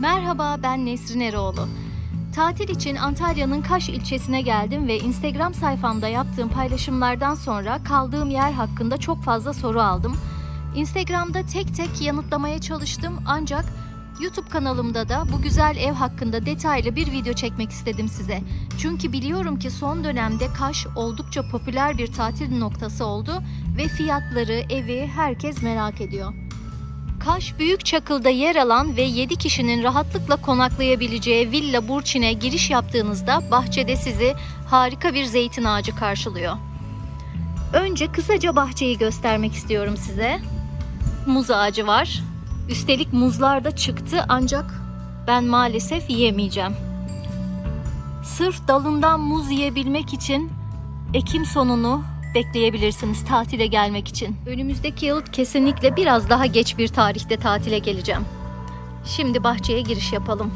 Merhaba ben Nesrin Eroğlu. Tatil için Antalya'nın Kaş ilçesine geldim ve Instagram sayfamda yaptığım paylaşımlardan sonra kaldığım yer hakkında çok fazla soru aldım. Instagram'da tek tek yanıtlamaya çalıştım ancak YouTube kanalımda da bu güzel ev hakkında detaylı bir video çekmek istedim size. Çünkü biliyorum ki son dönemde Kaş oldukça popüler bir tatil noktası oldu ve fiyatları, evi herkes merak ediyor. Kaş Büyük Çakıl'da yer alan ve 7 kişinin rahatlıkla konaklayabileceği Villa Burçin'e giriş yaptığınızda bahçede sizi harika bir zeytin ağacı karşılıyor. Önce kısaca bahçeyi göstermek istiyorum size. Muz ağacı var. Üstelik muzlar da çıktı ancak ben maalesef yiyemeyeceğim. Sırf dalından muz yiyebilmek için Ekim sonunu bekleyebilirsiniz tatile gelmek için. Önümüzdeki yıl kesinlikle biraz daha geç bir tarihte tatile geleceğim. Şimdi bahçeye giriş yapalım.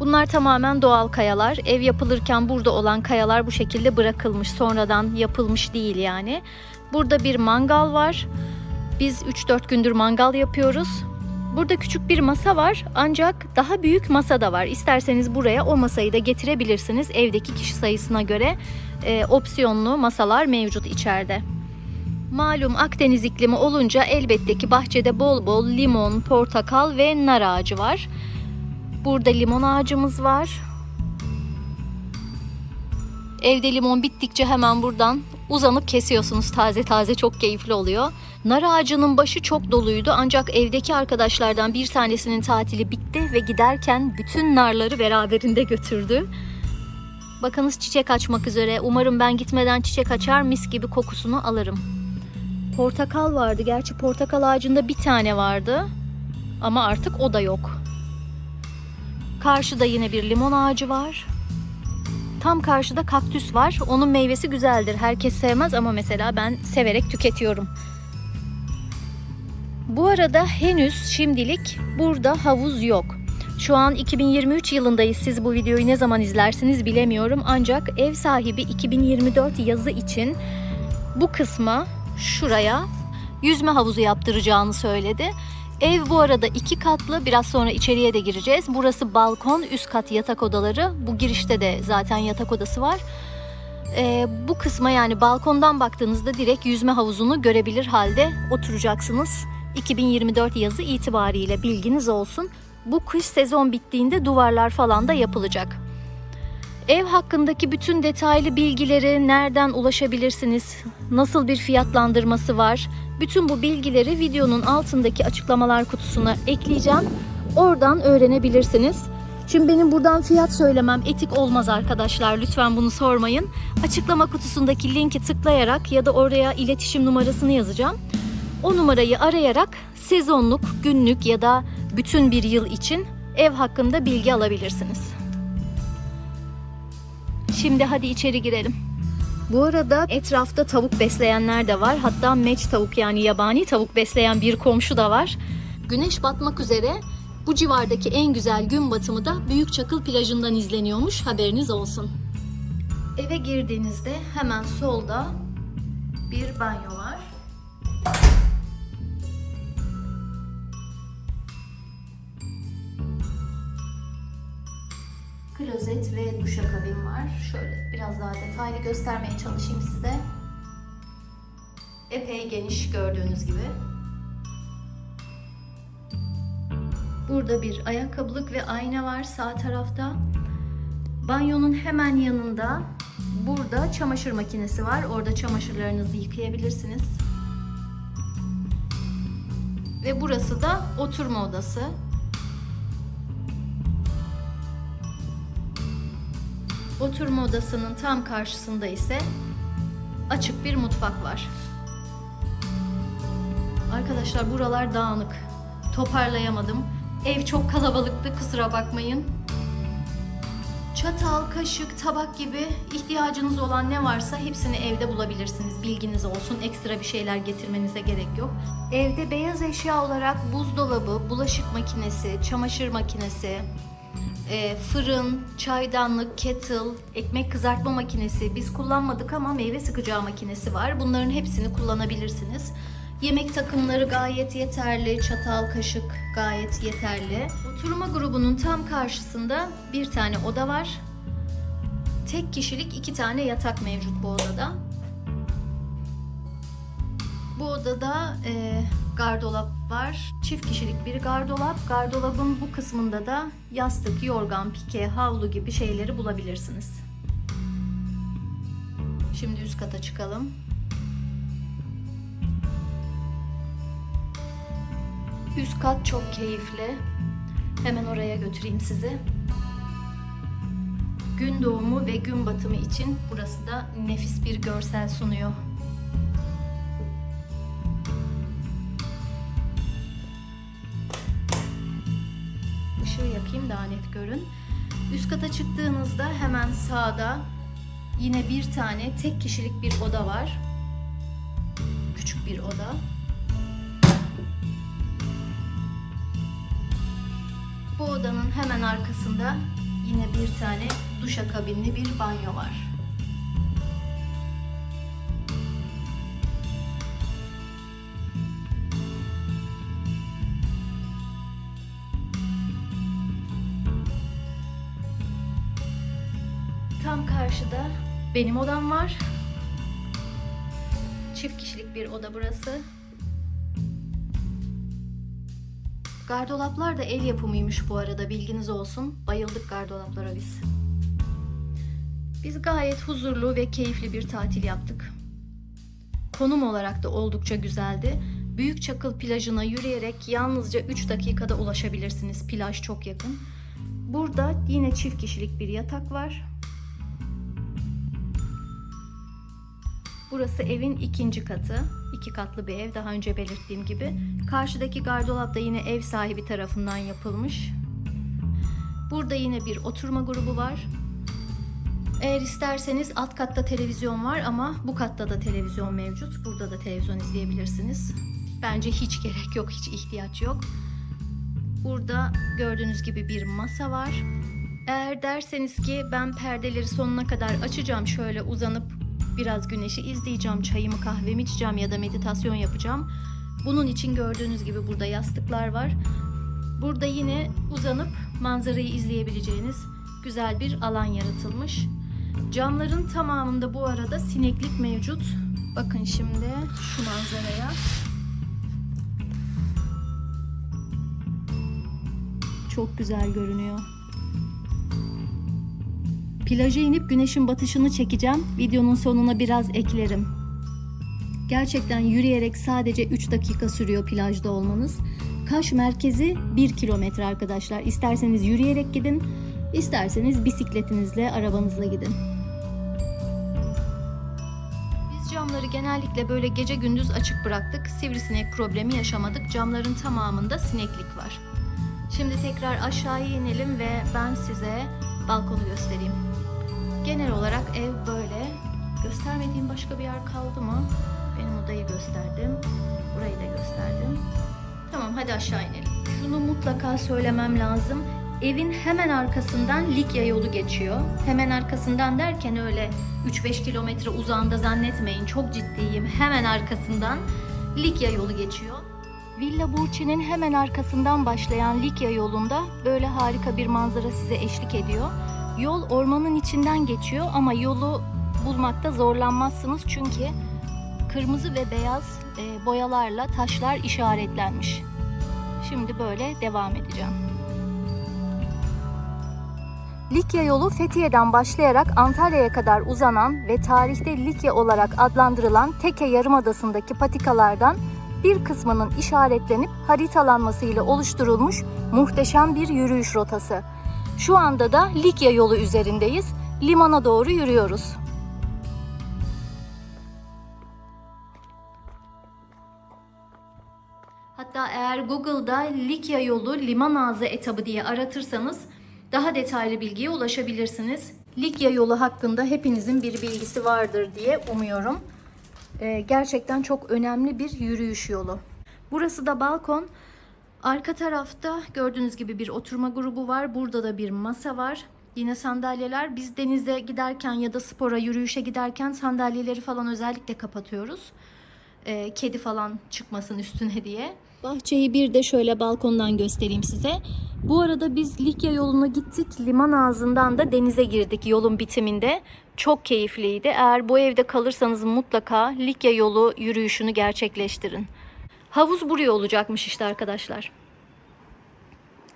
Bunlar tamamen doğal kayalar. Ev yapılırken burada olan kayalar bu şekilde bırakılmış. Sonradan yapılmış değil yani. Burada bir mangal var. Biz 3-4 gündür mangal yapıyoruz. Burada küçük bir masa var ancak daha büyük masa da var. İsterseniz buraya o masayı da getirebilirsiniz. Evdeki kişi sayısına göre e, opsiyonlu masalar mevcut içeride. Malum Akdeniz iklimi olunca elbette ki bahçede bol bol limon, portakal ve nar ağacı var. Burada limon ağacımız var. Evde limon bittikçe hemen buradan uzanıp kesiyorsunuz taze taze çok keyifli oluyor. Nar ağacının başı çok doluydu ancak evdeki arkadaşlardan bir tanesinin tatili bitti ve giderken bütün narları beraberinde götürdü. Bakınız çiçek açmak üzere. Umarım ben gitmeden çiçek açar mis gibi kokusunu alırım. Portakal vardı. Gerçi portakal ağacında bir tane vardı. Ama artık o da yok. Karşıda yine bir limon ağacı var. Tam karşıda kaktüs var. Onun meyvesi güzeldir. Herkes sevmez ama mesela ben severek tüketiyorum. Bu arada henüz şimdilik burada havuz yok. Şu an 2023 yılındayız. Siz bu videoyu ne zaman izlersiniz bilemiyorum. Ancak ev sahibi 2024 yazı için bu kısma şuraya yüzme havuzu yaptıracağını söyledi. Ev bu arada iki katlı. Biraz sonra içeriye de gireceğiz. Burası balkon, üst kat yatak odaları. Bu girişte de zaten yatak odası var. Ee, bu kısma yani balkondan baktığınızda direkt yüzme havuzunu görebilir halde oturacaksınız. 2024 yazı itibariyle bilginiz olsun. Bu kış sezon bittiğinde duvarlar falan da yapılacak. Ev hakkındaki bütün detaylı bilgileri nereden ulaşabilirsiniz, nasıl bir fiyatlandırması var, bütün bu bilgileri videonun altındaki açıklamalar kutusuna ekleyeceğim. Oradan öğrenebilirsiniz. Şimdi benim buradan fiyat söylemem etik olmaz arkadaşlar. Lütfen bunu sormayın. Açıklama kutusundaki linki tıklayarak ya da oraya iletişim numarasını yazacağım. O numarayı arayarak sezonluk, günlük ya da bütün bir yıl için ev hakkında bilgi alabilirsiniz. Şimdi hadi içeri girelim. Bu arada etrafta tavuk besleyenler de var. Hatta meç tavuk yani yabani tavuk besleyen bir komşu da var. Güneş batmak üzere bu civardaki en güzel gün batımı da Büyük Çakıl plajından izleniyormuş. Haberiniz olsun. Eve girdiğinizde hemen solda bir banyo var. Klozet ve duşakabin var. Şöyle biraz daha detaylı göstermeye çalışayım size. Epey geniş gördüğünüz gibi. Burada bir ayakkabılık ve ayna var sağ tarafta. Banyonun hemen yanında burada çamaşır makinesi var. Orada çamaşırlarınızı yıkayabilirsiniz. Ve burası da oturma odası. Oturma odasının tam karşısında ise açık bir mutfak var. Arkadaşlar buralar dağınık. Toparlayamadım. Ev çok kalabalıktı kusura bakmayın. Çatal, kaşık, tabak gibi ihtiyacınız olan ne varsa hepsini evde bulabilirsiniz. Bilginiz olsun. Ekstra bir şeyler getirmenize gerek yok. Evde beyaz eşya olarak buzdolabı, bulaşık makinesi, çamaşır makinesi, e, fırın, çaydanlık, kettle, ekmek kızartma makinesi biz kullanmadık ama meyve sıkacağı makinesi var. Bunların hepsini kullanabilirsiniz. Yemek takımları gayet yeterli. Çatal, kaşık gayet yeterli. Oturma grubunun tam karşısında bir tane oda var. Tek kişilik iki tane yatak mevcut bu odada. Bu odada e, gardolap var. Çift kişilik bir gardolap. Gardolabın bu kısmında da yastık, yorgan, pike, havlu gibi şeyleri bulabilirsiniz. Şimdi üst kata çıkalım. Üst kat çok keyifli. Hemen oraya götüreyim sizi. Gün doğumu ve gün batımı için burası da nefis bir görsel sunuyor. Işığı yakayım daha net görün. Üst kata çıktığınızda hemen sağda yine bir tane tek kişilik bir oda var. Küçük bir oda. Bu odanın hemen arkasında yine bir tane duşakabinli bir banyo var. Karşıda benim odam var. Çift kişilik bir oda burası. Gardolaplar da el yapımıymış bu arada bilginiz olsun. Bayıldık gardolaplara biz. Biz gayet huzurlu ve keyifli bir tatil yaptık. Konum olarak da oldukça güzeldi. Büyük Çakıl plajına yürüyerek yalnızca 3 dakikada ulaşabilirsiniz. Plaj çok yakın. Burada yine çift kişilik bir yatak var. Burası evin ikinci katı. İki katlı bir ev daha önce belirttiğim gibi. Karşıdaki gardırop da yine ev sahibi tarafından yapılmış. Burada yine bir oturma grubu var. Eğer isterseniz alt katta televizyon var ama bu katta da televizyon mevcut. Burada da televizyon izleyebilirsiniz. Bence hiç gerek yok, hiç ihtiyaç yok. Burada gördüğünüz gibi bir masa var. Eğer derseniz ki ben perdeleri sonuna kadar açacağım şöyle uzanıp biraz güneşi izleyeceğim, çayımı kahvemi içeceğim ya da meditasyon yapacağım. Bunun için gördüğünüz gibi burada yastıklar var. Burada yine uzanıp manzarayı izleyebileceğiniz güzel bir alan yaratılmış. Camların tamamında bu arada sineklik mevcut. Bakın şimdi şu manzaraya. Çok güzel görünüyor. Plaja inip güneşin batışını çekeceğim. Videonun sonuna biraz eklerim. Gerçekten yürüyerek sadece 3 dakika sürüyor plajda olmanız. Kaş merkezi 1 kilometre arkadaşlar. İsterseniz yürüyerek gidin, isterseniz bisikletinizle, arabanızla gidin. Biz camları genellikle böyle gece gündüz açık bıraktık. Sivrisinek problemi yaşamadık. Camların tamamında sineklik var. Şimdi tekrar aşağıya inelim ve ben size balkonu göstereyim. Genel olarak ev böyle. Göstermediğim başka bir yer kaldı mı? Benim odayı gösterdim. Burayı da gösterdim. Tamam hadi aşağı inelim. Şunu mutlaka söylemem lazım. Evin hemen arkasından Likya yolu geçiyor. Hemen arkasından derken öyle 3-5 kilometre uzağında zannetmeyin. Çok ciddiyim. Hemen arkasından Likya yolu geçiyor. Villa Burçi'nin hemen arkasından başlayan Likya yolunda böyle harika bir manzara size eşlik ediyor. Yol ormanın içinden geçiyor ama yolu bulmakta zorlanmazsınız çünkü kırmızı ve beyaz e, boyalarla taşlar işaretlenmiş. Şimdi böyle devam edeceğim. Likya yolu Fethiye'den başlayarak Antalya'ya kadar uzanan ve tarihte Likya olarak adlandırılan Teke Yarımadası'ndaki patikalardan bir kısmının işaretlenip haritalanmasıyla oluşturulmuş muhteşem bir yürüyüş rotası. Şu anda da Likya yolu üzerindeyiz. Limana doğru yürüyoruz. Hatta eğer Google'da Likya yolu liman ağzı etabı diye aratırsanız daha detaylı bilgiye ulaşabilirsiniz. Likya yolu hakkında hepinizin bir bilgisi vardır diye umuyorum. Ee, gerçekten çok önemli bir yürüyüş yolu. Burası da balkon. Arka tarafta gördüğünüz gibi bir oturma grubu var. Burada da bir masa var. Yine sandalyeler. Biz denize giderken ya da spora, yürüyüşe giderken sandalyeleri falan özellikle kapatıyoruz. e, kedi falan çıkmasın üstüne diye. Bahçeyi bir de şöyle balkondan göstereyim size. Bu arada biz Likya yoluna gittik. Liman ağzından da denize girdik yolun bitiminde. Çok keyifliydi. Eğer bu evde kalırsanız mutlaka Likya yolu yürüyüşünü gerçekleştirin. Havuz buraya olacakmış işte arkadaşlar.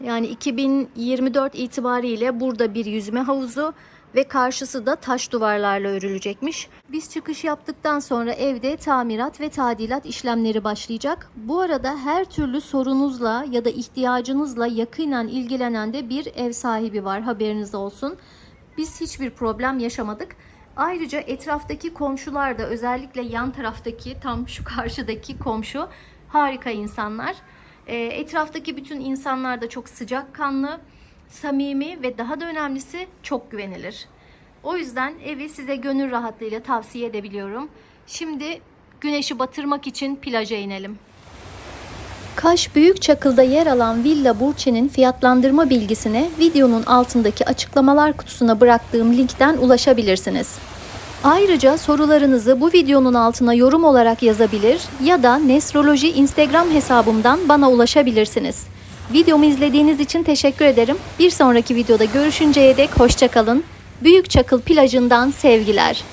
Yani 2024 itibariyle burada bir yüzme havuzu ve karşısı da taş duvarlarla örülecekmiş. Biz çıkış yaptıktan sonra evde tamirat ve tadilat işlemleri başlayacak. Bu arada her türlü sorunuzla ya da ihtiyacınızla yakinen ilgilenen de bir ev sahibi var haberiniz olsun. Biz hiçbir problem yaşamadık. Ayrıca etraftaki komşular da özellikle yan taraftaki tam şu karşıdaki komşu harika insanlar. E, etraftaki bütün insanlar da çok sıcakkanlı, samimi ve daha da önemlisi çok güvenilir. O yüzden evi size gönül rahatlığıyla tavsiye edebiliyorum. Şimdi güneşi batırmak için plaja inelim. Kaş Büyükçakıl'da yer alan Villa Burçin'in fiyatlandırma bilgisine videonun altındaki açıklamalar kutusuna bıraktığım linkten ulaşabilirsiniz. Ayrıca sorularınızı bu videonun altına yorum olarak yazabilir ya da Nesroloji Instagram hesabımdan bana ulaşabilirsiniz. Videomu izlediğiniz için teşekkür ederim. Bir sonraki videoda görüşünceye dek hoşçakalın. Büyük Çakıl plajından sevgiler.